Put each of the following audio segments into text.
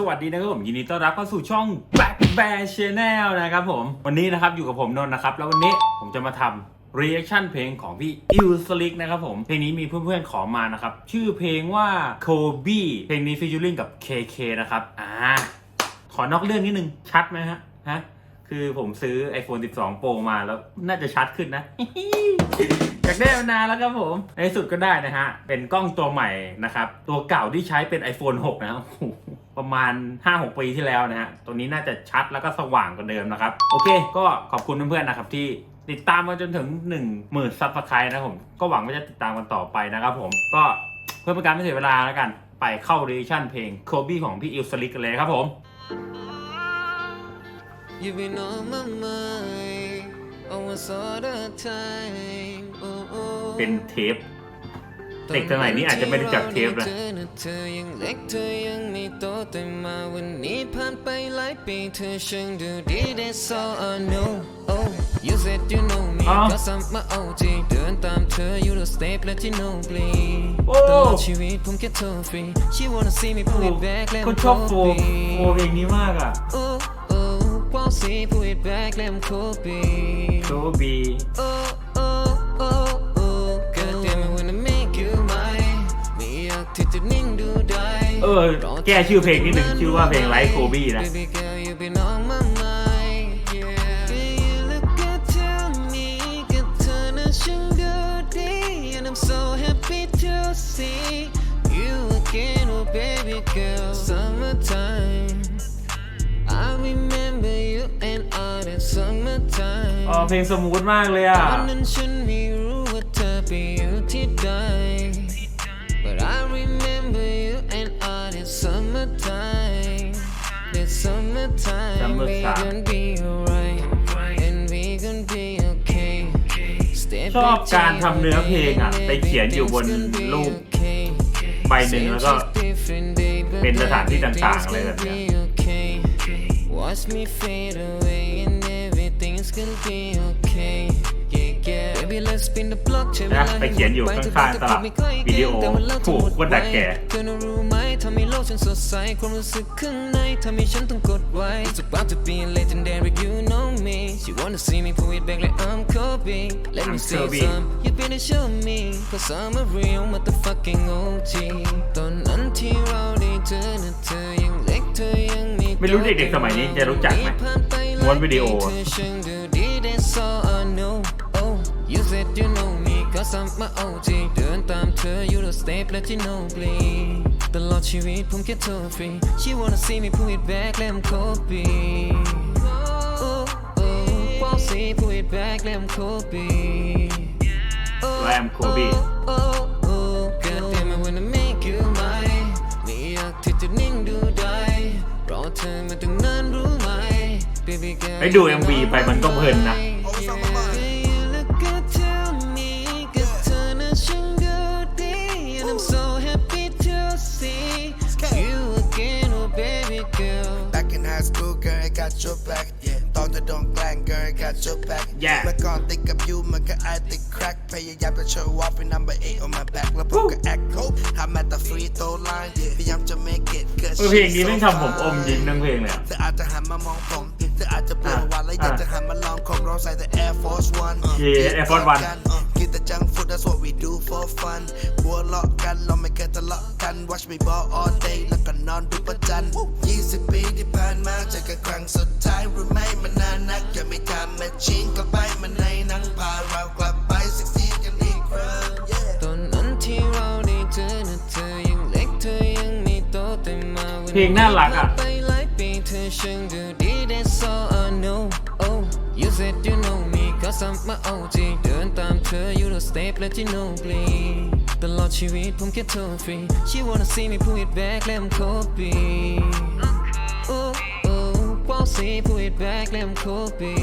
สวัสดีนะครับผมยินดีต้อนรับเข้าสู่ช่อง Back Bear Channel นะครับผม วันนี้นะครับอยู่กับผมนนท์นะครับ แล้ววันนี้ผมจะมาทำ reaction เพลงของพี่อิวสลิกนะครับผม เพลงนี้มีเพื่อนๆขอมานะครับ ชื่อเพลงว่า Kobe เพลงนี้ฟิช u ริงกับ KK นะครับ อ่า ขอนอกเรื่องนิดนึง ชัดไหมฮะ ฮะ คือผมซื้อ iPhone 12 Pro มาแล้วน่าจะชัดขึ้นนะอยากได้มานานแล้วครับผม ในที่สุดก็ได้นะฮะ เป็นกล้องตัวใหม่นะครับ ตัวเก่าที่ใช้เป็น iPhone 6 นะ ประมาณ 5-6 ปีที่แล้วนะฮะตัวนี้น่าจะชัดแล้วก็สว่างกว่าเดิมนะครับ โอเค ก็ขอบคุณเพื่อนๆนะครับที่ติดตามมาจนถึง 1 0,000ซับสไครต์นะครับผม ก็หวังว่าจะติดตามกันต่อไปนะครับผมก็เพื่อเป็นการไม่เสียเวลาแล้วกัน ไปเข้าเรชั่นเพลง Kobe ของพี่อิลสลิกกันเลยครับผม You've been on my mind almost all the time. Oh, oh. เป็นเทป เด็กสมัยนี้อาจจะไม่รู้จักเทปนะเธอยังเล็กเธอยังไม่โตแต่มาวันนี้ผ่านไปหลายปีเธอช่างดูดี That's all I know Oh you said you know me อ๋อ cause I'm my OG เดินตามเธอ you the step let you know please โอ้ตลอดชีวิตผมแค่เธอฟรี She wanna see me pull it back let ก็ me ชอบโฟ go โฟเพลงนี้มากอะ Oh oh ความสี pull it back let me go babe โคบี Oh, oh, oh, อ แก้ชื่อเพลงนิดหนึ่งชื่อว่าเพลงไลท์โคบี้นะเพลงสมูทมากเลยอะ okay Step ชอบการทำเนื้อเพลงอะไปเขียนอยู่บนรูปใบหนึ่งแล้วก็เป็นสถานที่ต่างๆอะไรแบบเนี้ย Watch me fade away and everything's gonna be okay. Yeah, yeah. Baby, let's spin the block ใช้เวลานะไปเขียนอยู่ข้างๆตลับวิดีโอแต่ว่าเราจะหมดโอ้โหคนดักแก่ เธอน่ะรู้ไหมทำให้โลกฉันสดใสความรู้สึกข้างในทำให้ฉันต้องกดไว้ It's about to be legendary you know me She wanna see me pull it back like I'm Kobe Let me I'm see Kobe. some you better show me cause I'm a real motherfucking OG ตอนนั้นที่เราได้เจอน่ะเธอยังเล็กเธอยังไม่ไม่รู้เด็กๆสมัยนี้จะรู้จักไหมม้วนวิดีโอ me cause I'm my OG เดินตามเธอ you the step let you know please ตลอดชีวิตผมแค่เธอฟรี she wanna see me pull it back let me copy oh oh ความสี pull it back let me copy Lamb Kobe oh oh oh God damn it when I make you mine ไม่อยากที่จะนิ่งดูได้รอเธอมาตั้งนานรู้ไหม Baby girl ไปดู MV ไปมันก็เพลินนะ got your back. Yeah. ตอนจะโดนแกล้ง girl, I got your back. Yeah. เมื่อก่อนติดกับยูมันก็ไอติด crack พยายามจะ show off เป็น number eight on my back แล้วผมก็ act cool ทำ at the free throw line พยายามจะ make it 'cause เออเพลง she's นี้ so แม่งทำผมอม fine ยิ้มทั้งเพลงเลยอะเธออาจจะหันมามองผมเธออาจจะเบื่ออะวันและอยากอะจะหันมาลองของเราใส่แต่ Air Force One Yeah, Air Force One that's what we do for fun หัวเราะกันเราไม่เคยทะเลาะกัน watch me ball all day แล้วก็นอนดูประจัน20 ปีที่ผ่านมาเจอกันครั้งสุดท้ายหรือไม่มันนานนักอย่าไม่ทำแมชชิ่งกลับไปมันในหนังพาเรากลับไปสักทีกันอีกครั้ง yeah ตอนนั้นที่เราได้เจอน่ะเธอยังเล็กเธอยังไม่โตแต่มาวันเพลงน่ารักอะ me cause I'm my OG เดินตามเธอ you the step let you know please ตลอดชีวิตผมแค่เธอฟรี she wanna see me pull it back let me copy oh oh ความสี pull it back let me copy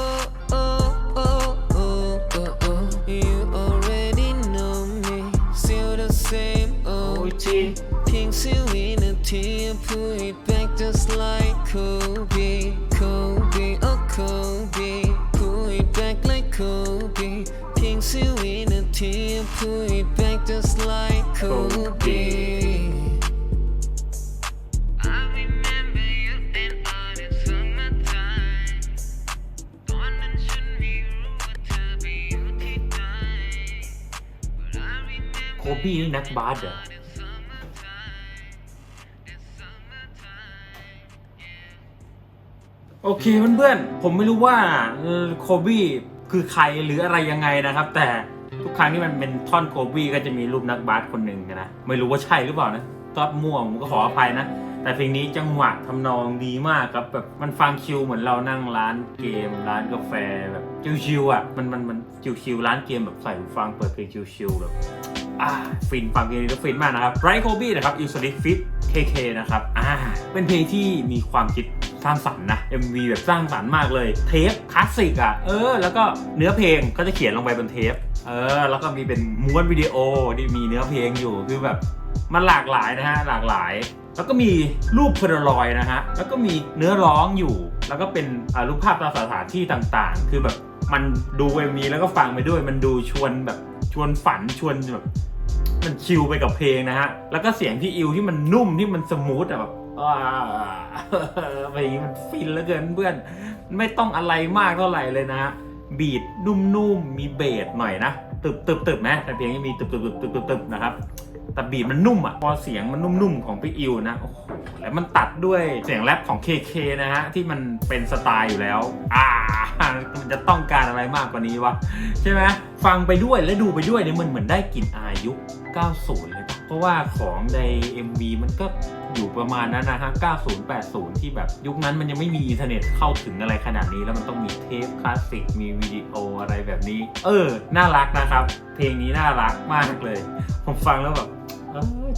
oh oh oh oh oh oh you already know me still the same โอ้ย OG จริงเพียงเสี้ยววินาที I put it back just like Kobe Kobe something silly in a tear, put it back just like could be. I remember you then all the summertime. Don't should be rude, but to be you keep dying. But I remember โคบี้นี่นักบาสเหรอ โอเคเพื่อนๆ ผมไม่รู้ว่าโคบี้ คือใครหรืออะไรยังไงนะครับ แต่ทุกครั้งที่มันเป็นท่อนโคบี้ก็จะมีรูปนักบาสคนหนึ่งนะไม่รู้ว่าใช่หรือเปล่านะตอมั่วผมก็ขออภัยนะ แต่เพลงนี้จังหวะทำนองดีมากครับแบบมันฟังชิลเหมือนเรานั่งร้านเกม ร้านกาแฟแบบชิลๆอะมันมันมันชิลๆร้านเกมแบบใส่หูฟังเปิดเพลงชิลๆแบบอ่าฟินฟังเพลงนี้แล้วฟินมากนะครับไรโคบี้นะครับอิ s สลิฟิตเคเคนะครับอ่าเป็นเพลงที่มีความคิด สร้างสรรค์นะ MV แบบสร้างสรรค์มากเลย เทปคลาสสิกอะ เออ แล้วก็เนื้อเพลงก็จะเขียนลงไปบนเทป เออ แล้วก็มีเป็นม้วนวิดีโอที่มีเนื้อเพลงอยู่ คือแบบมันหลากหลายนะฮะ หลากหลาย แล้วก็มีรูปพลารอยนะฮะ แล้วก็มีเนื้อร้องอยู่ แล้วก็เป็นอ่ารูปภาพตามสถานที่ต่างๆ คือแบบมันดู MV แล้วก็ฟังไปด้วย มันดูชวนแบบชวนฝันชวนแบบมันชิลไปกับเพลงนะฮะ แล้วก็เสียงที่อิวที่มันนุ่มที่มันสมูทอะแบบ ว้าเพลงนี้มันฟินเหลือเกินเพื่อน ไม่ต้องอะไรมากเท่าไหร่เลยนะฮะ บีดนุ่มๆ มีเบสหน่อยนะ ตึบตึบตึบนะแต่เพลงนี้มีตึบตึบตึบตึบตึบตึบนะครับ แต่บีดมันนุ่มอะ พอเสียงมันนุ่มๆ ของพี่อิวนะ โอ้โห แล้วมันตัดด้วยเสียงแรปของ KK นะฮะ ที่มันเป็นสไตล์อยู่แล้ว อ่า มันจะต้องการอะไรมากกว่านี้วะ ใช่ไหม ฟังไปด้วยและดูไปด้วยเนี่ยมันเหมือนได้กลิ่นอายุ 90 เลย เพราะว่าของใน MV มันก็ อยู่ประมาณนั้นนะฮะ 90 80 ที่แบบยุคนั้นมันยังไม่มีอินเทอร์เน็ตเข้าถึงอะไรขนาดนี้ แล้วมันต้องมีเทปคลาสสิก มีวิดีโออะไรแบบนี้ เออ น่ารักนะครับ เพลงนี้น่ารักมากเลย ผมฟังแล้วแบบ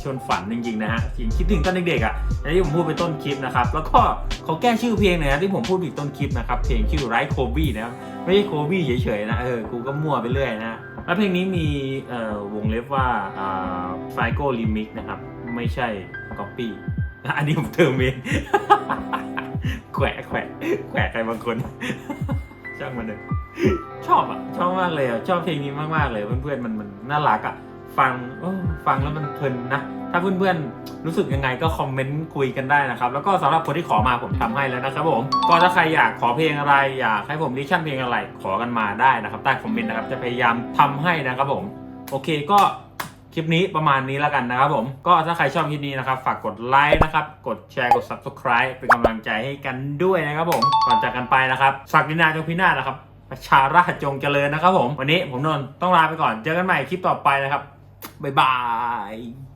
ชวนฝันจริงๆนะฮะจริงคิดถึงตอนเด็กๆอะอย่างที่ผมพูดไปต้นคลิปนะครับ แล้วก็เขาแก้ชื่อเพลงหน่อยนะที่ผมพูดไปต้นคลิปนะครับ เพลงชื่อไรโคบี้นะครับไม่ใช่โคบี้เฉยๆนะ เออ กูก็มั่วไปเรื่อยนะแล้วเพลงนี้มีวงเล็บว่าอ่าไฟโก้ลิมิกนะครับ ไม่ใช่ก๊อปปี้ อันนี้ผมเติมเองแขวะแขวะแขวะใครบางคน ช่างมันเลยชอบอะ ชอบมากเลยอะ ชอบเพลงนี้มากๆเลย เพื่อนๆมันมันน่ารักอะ ฟังฟังแล้วมันเพลินนะ ถ้าเพื่อนๆรู้สึกยังไงก็คอมเมนต์คุยกันได้นะครับ แล้วก็สำหรับคนที่ขอมาผมทำให้แล้วนะครับผม ก็ถ้าใครอยากขอเพลงอะไร อยากให้ผมดิชั่นเพลงอะไร ขอกันมาได้นะครับ ใต้คอมเมนต์นะครับ จะพยายามทำให้นะครับผม โอเคก็ คลิปนี้ประมาณนี้แล้วกันนะครับผม ก็ถ้าใครชอบคลิปนี้นะครับ ฝากกดไลค์นะครับ กดแชร์กด subscribe เป็นกำลังใจให้กันด้วยนะครับผม ก่อนจากกันไปนะครับ ศักดินาจงพินาศนะครับ ประชาราชจงเจริญนะครับผม วันนี้ผมนนท์ต้องลาไปก่อน เจอกันใหม่คลิปต่อไปนะครับ บ๊ายบาย